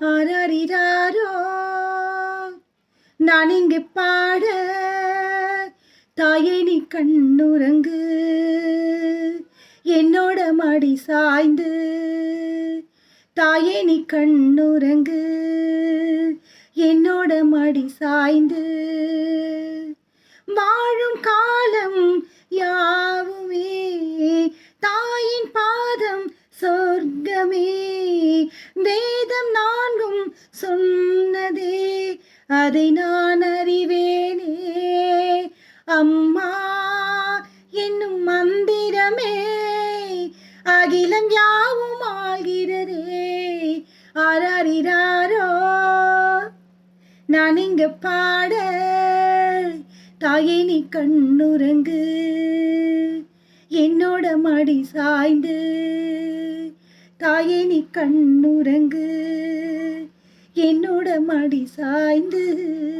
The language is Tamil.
ஆராரிராரோ நான் இங்கு பாட தாயே நீ கண்ணுறங்கு. என்னோட மடி சாய்ந்து தாயே நீ கண்ணுறங்கு. என்னோட மடி சாய்ந்து வாழும் காலம் யாவுமே? தாயின் பாதம் சொர்க்கமே. வேதம் நான் சொன்னதே அதை நான் அறிவேனே. அம்மா என்னும் மந்திரமே அகிலம் யாவும் ஆகிறதே ஆராரிராரோ நான் இங்க பாட தாயே நீ கண்ணுறங்கு. என்னோட மடி சாய்ந்து தாயே நீ கண்ணுறங்கு. மடி சாய்ந்து